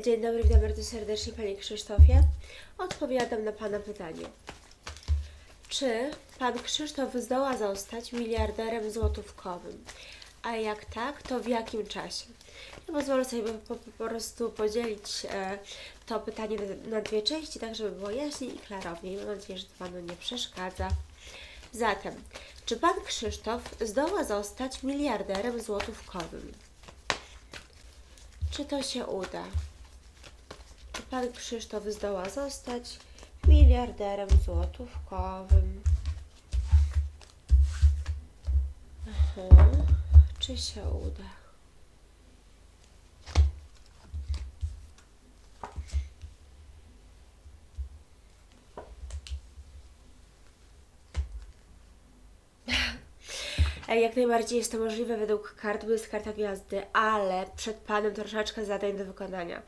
Dzień dobry, witam bardzo serdecznie Panie Krzysztofie. Odpowiadam na Pana pytanie. Czy Pan Krzysztof zdoła zostać miliarderem złotówkowym? A jak tak, to w jakim czasie? Ja pozwolę sobie po, po, prostu podzielić e, to pytanie na, na dwie części, tak żeby było jaśniej i klarowniej. Mam nadzieję, że to Panu nie przeszkadza. Zatem, czy Pan Krzysztof zdoła zostać miliarderem złotówkowym? Czy to się uda? Pan Krzysztof zdoła zostać miliarderem złotówkowym? Aha. Czy się uda? E, Jak najbardziej jest to możliwe według kart, bo jest karta gwiazdy, ale przed Panem troszeczkę zadań do wykonania.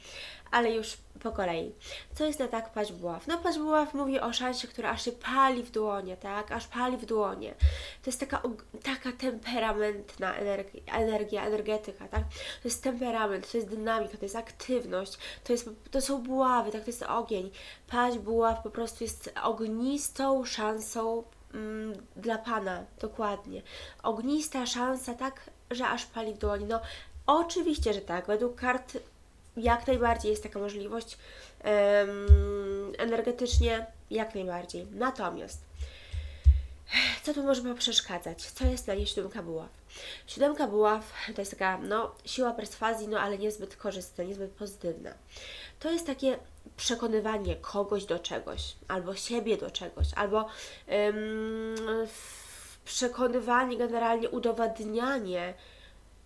Ale już po kolei. Co jest na tak paść buław? No paść buław mówi o szansie, która aż się pali w dłonie, tak? Aż pali w dłonie. To jest taka, taka temperamentna energia, energia, energetyka, tak? To jest temperament, to jest dynamika, to jest aktywność, to, jest, to są buławy, tak? To jest ogień. Paść buław po prostu jest ognistą szansą mm, dla Pana, dokładnie. Ognista szansa, tak, że aż pali w dłoni. No, oczywiście, że tak. Według kart jak najbardziej jest taka możliwość. Em, energetycznie jak najbardziej. Natomiast co tu może przeszkadzać? Co jest dla niej siódemka buław? Siódemka buław to jest taka, no, siła perswazji, no, ale niezbyt korzystna, niezbyt pozytywna. To jest takie przekonywanie kogoś do czegoś, albo siebie do czegoś, albo w- przekonywanie, generalnie udowadnianie,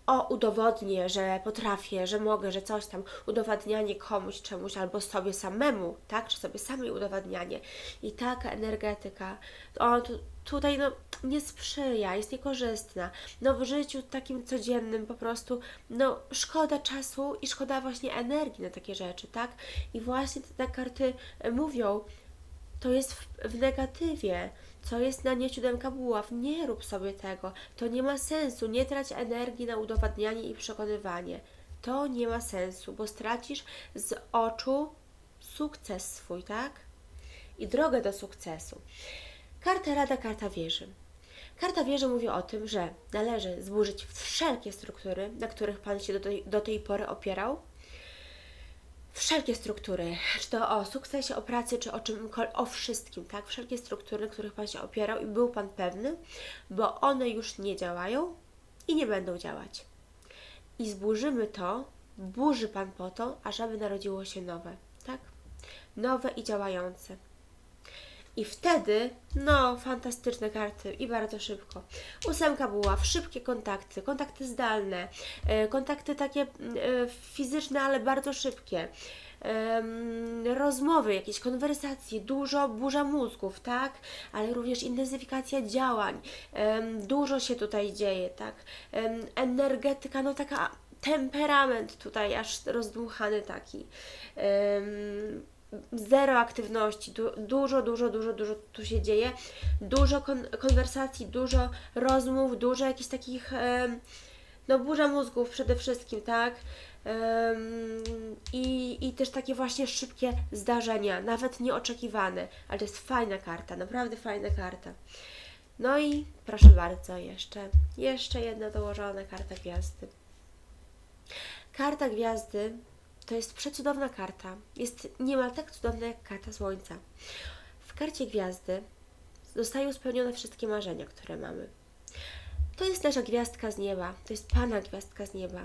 o, udowodnię, że potrafię, że mogę, że coś tam, udowadnianie komuś, czemuś, albo sobie samemu, tak, czy sobie samej udowadnianie. I taka energetyka, o, tu, tutaj no, nie sprzyja, jest niekorzystna. No w życiu takim codziennym po prostu, no szkoda czasu i szkoda właśnie energii na takie rzeczy, tak? I właśnie te, te karty e, mówią, to jest w, w negatywie, co jest na nie siódemka buław. Nie rób sobie tego. To nie ma sensu. Nie trać energii na udowadnianie i przekonywanie. To nie ma sensu, bo stracisz z oczu sukces swój, tak? I drogę do sukcesu. Karta Rada, karta wieży. Karta wieży mówi o tym, że należy zburzyć wszelkie struktury, na których Pan się do tej, do tej pory opierał, wszelkie struktury, czy to o sukcesie, o pracy, czy o czymkolwiek, o wszystkim, tak? Wszelkie struktury, na których Pan się opierał i był Pan pewny, bo one już nie działają i nie będą działać. I zburzymy to, burzy Pan po to, ażeby narodziło się nowe, tak? Nowe i działające. I wtedy, no, fantastyczne karty i bardzo szybko. Ósemka buław, szybkie kontakty, kontakty zdalne, e, kontakty takie mm, e, fizyczne, ale bardzo szybkie. Rozmowy, jakieś konwersacje, dużo burza mózgów, tak? Ale również intensyfikacja działań. Dużo się tutaj dzieje, tak? Energetyka, no taka temperament tutaj aż rozdmuchany taki. Zero aktywności, du- dużo, dużo, dużo, dużo tu się dzieje, dużo kon- konwersacji, dużo rozmów, dużo jakichś takich, no burza mózgów przede wszystkim, tak? I, I też takie właśnie szybkie zdarzenia, nawet nieoczekiwane, ale to jest fajna karta, naprawdę fajna karta. No i proszę bardzo, jeszcze, jeszcze jedna dołożona karta gwiazdy. Karta gwiazdy to jest przecudowna karta. Jest niemal tak cudowna jak karta Słońca. W karcie gwiazdy zostają spełnione wszystkie marzenia, które mamy. To jest nasza gwiazdka z nieba, to jest Pana gwiazdka z nieba.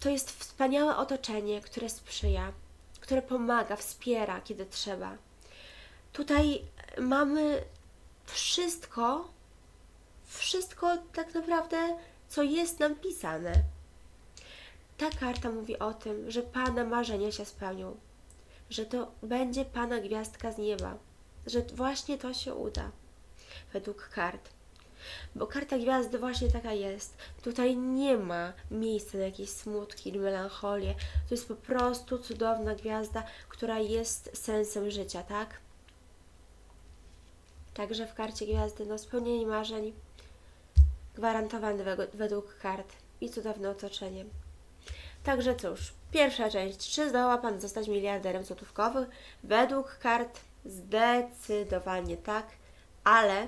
To jest wspaniałe otoczenie, które sprzyja, które pomaga, wspiera, kiedy trzeba. Tutaj mamy wszystko, wszystko tak naprawdę, co jest nam pisane. Ta karta mówi o tym, że Pana marzenia się spełnią, że to będzie Pana gwiazdka z nieba, że właśnie to się uda według kart. Bo karta gwiazdy właśnie taka jest. Tutaj nie ma miejsca na jakieś smutki, melancholię. To jest po prostu cudowna gwiazda, która jest sensem życia, tak? Także w karcie gwiazdy no, spełnienie marzeń gwarantowane według kart i cudowne otoczenie. Także cóż, pierwsza część. Czy zdoła Pan zostać miliarderem złotówkowych? Według kart zdecydowanie tak, ale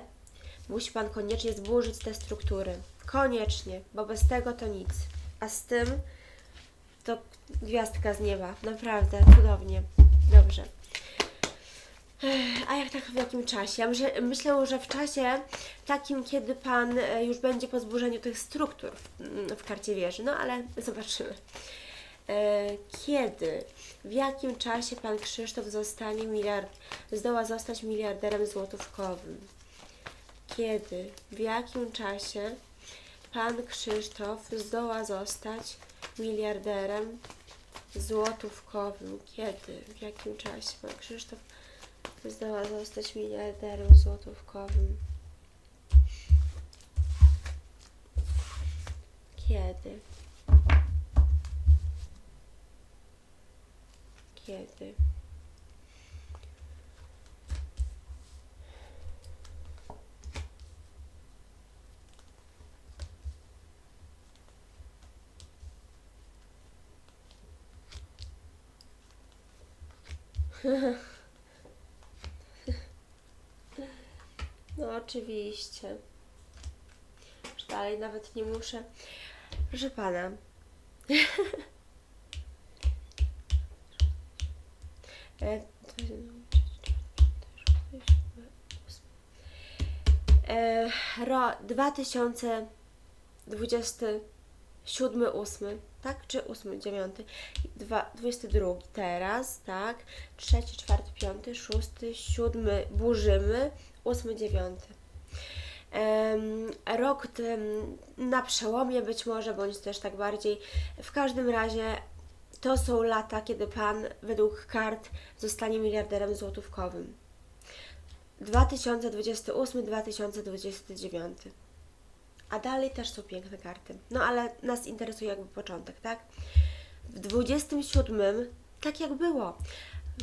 musi Pan koniecznie zburzyć te struktury. Koniecznie, bo bez tego to nic. A z tym to gwiazdka z nieba. Naprawdę, cudownie. Dobrze. A jak tak w jakim czasie? Ja myślę, myślę, że w czasie takim, kiedy Pan e, już będzie po zburzeniu tych struktur w karcie wieży. No ale zobaczymy. E, Kiedy, w jakim czasie Pan Krzysztof zostanie miliard, zdoła zostać miliarderem złotówkowym? Kiedy, w jakim czasie Pan Krzysztof zdoła zostać miliarderem złotówkowym? Kiedy, w jakim czasie Pan Krzysztof zdoła zostać miliarderem złotówkowym? Kiedy? Kiedy? No oczywiście. Już dalej nawet nie muszę. Proszę pana. E, e, ro, 2027 8, tak? Czy 8, 9? Dwa- 22 teraz, tak? Trzeci, czwarty, piąty, szósty, siódmy burzymy, ósmy, dziewiąty. Em, rok ten na przełomie być może, bądź też tak bardziej. W każdym razie to są lata, kiedy Pan według kart zostanie miliarderem złotówkowym. 2028-2029. A dalej też są piękne karty. No ale nas interesuje jakby początek, tak? W 27, tak jak było,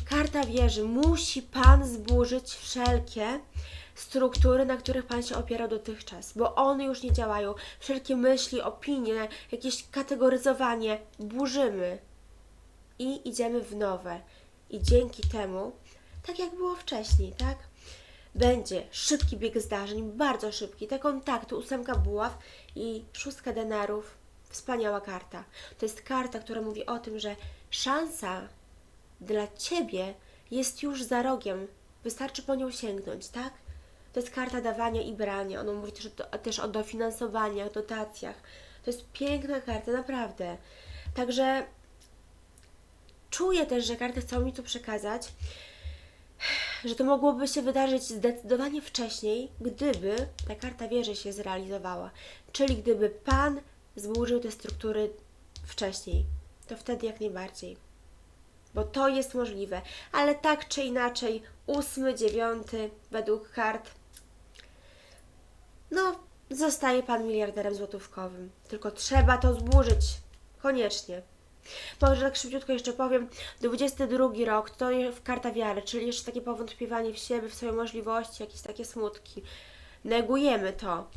karta wieży, musi Pan zburzyć wszelkie struktury, na których Pan się opierał dotychczas, bo one już nie działają. Wszelkie myśli, opinie, jakieś kategoryzowanie burzymy i idziemy w nowe. I dzięki temu, tak jak było wcześniej, tak? Będzie szybki bieg zdarzeń, bardzo szybki. Te kontakty, ósemka buław i szóstka denarów. Wspaniała karta. To jest karta, która mówi o tym, że szansa dla Ciebie jest już za rogiem. Wystarczy po nią sięgnąć, tak? To jest karta dawania i brania. Ona mówi też, o- też o dofinansowaniach, dotacjach. To jest piękna karta, naprawdę. Także czuję też, że karty chcą mi tu przekazać, że to mogłoby się wydarzyć zdecydowanie wcześniej, gdyby ta karta wieży się zrealizowała. Czyli gdyby Pan zburzył te struktury wcześniej, to wtedy jak najbardziej. Bo to jest możliwe. Ale tak czy inaczej, ósmy, dziewiąty, według kart, no, zostaje Pan miliarderem złotówkowym. Tylko trzeba to zburzyć. Koniecznie. Może tak szybciutko jeszcze powiem, 22 rok to jest karta wiary, czyli jeszcze takie powątpiewanie w siebie, w swoje możliwości, jakieś takie smutki. Negujemy to.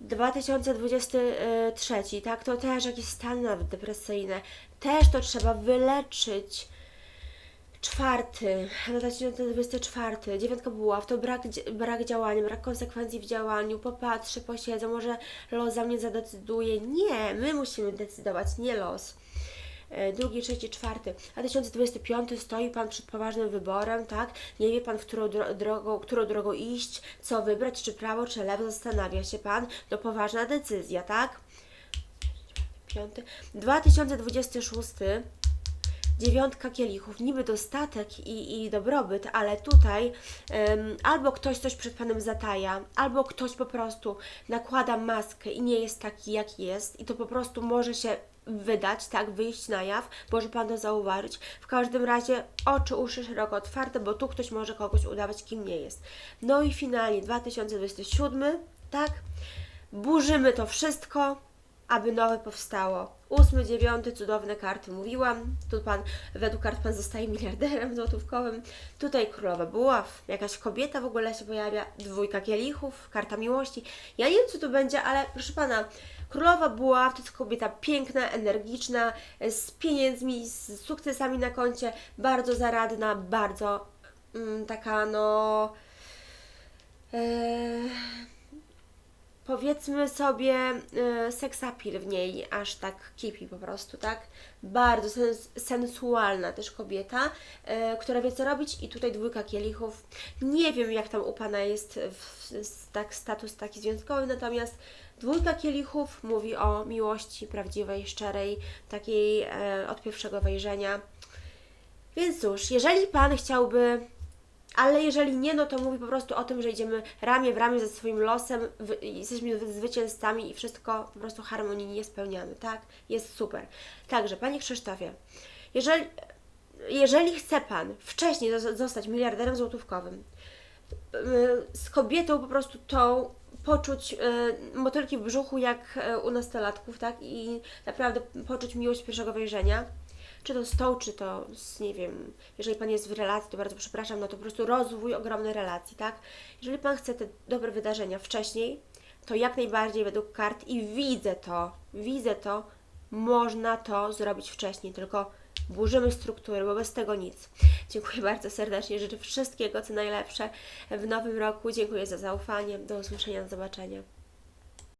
2023, tak, to też jakieś stany nawet depresyjne. Też to trzeba wyleczyć. Czwarty, no 2024, dziewiątka buław, to brak, brak działania, brak konsekwencji w działaniu, popatrzę, posiedzę, może los za mnie zadecyduje. Nie, my musimy decydować, nie los. E, Drugi, trzeci, czwarty. A 2025 stoi Pan przed poważnym wyborem, tak? Nie wie Pan, w którą dro- drogą, którą drogą iść, co wybrać, czy prawo, czy lewo, zastanawia się Pan. To poważna decyzja, tak? Piąty. 2026 dziewiątka kielichów, niby dostatek i, i dobrobyt, ale tutaj em, albo ktoś coś przed Panem zataja, albo ktoś po prostu nakłada maskę i nie jest taki, jaki jest i to po prostu może się wydać, tak, wyjść na jaw, może Pan to zauważyć. W każdym razie oczy, uszy szeroko otwarte, bo tu ktoś może kogoś udawać, kim nie jest. No i finalnie 2027, tak, burzymy to wszystko, aby nowe powstało. Ósmy, dziewiąty, cudowne karty mówiłam. Tu pan, według kart pan zostaje miliarderem złotówkowym. Tutaj królowa buław, jakaś kobieta w ogóle się pojawia. Dwójka kielichów, karta miłości. Ja nie wiem, co tu będzie, ale proszę pana, królowa buław to jest kobieta piękna, energiczna, z pieniędzmi, z sukcesami na koncie, bardzo zaradna, bardzo mm, taka no. Eee, powiedzmy sobie e, seksapil w niej, aż tak kipi po prostu, tak? Bardzo sens- sensualna też kobieta, e, która wie co robić i tutaj dwójka kielichów. Nie wiem jak tam u Pana jest w, tak status taki związkowy, natomiast dwójka kielichów mówi o miłości prawdziwej, szczerej, takiej e, od pierwszego wejrzenia. Więc cóż, jeżeli Pan chciałby ale jeżeli nie, no to mówi po prostu o tym, że idziemy ramię w ramię ze swoim losem, jesteśmy wy- zwycięzcami i wszystko po prostu harmonijnie spełniamy, tak? Jest super. Także, Panie Krzysztofie, jeżeli, jeżeli chce Pan wcześniej zo- zostać miliarderem złotówkowym, y, z kobietą po prostu tą poczuć y, motylki w brzuchu jak y, u nastolatków, tak? I naprawdę poczuć miłość pierwszego wejrzenia. Czy to z tą, czy to z, nie wiem, jeżeli Pan jest w relacji, to bardzo przepraszam, no to po prostu rozwój ogromnej relacji, tak? Jeżeli Pan chce te dobre wydarzenia wcześniej, to jak najbardziej według kart i widzę to, widzę to, można to zrobić wcześniej, tylko burzymy struktury, bo bez tego nic. Dziękuję bardzo serdecznie, życzę wszystkiego co najlepsze w nowym roku. Dziękuję za zaufanie. Do usłyszenia, do zobaczenia.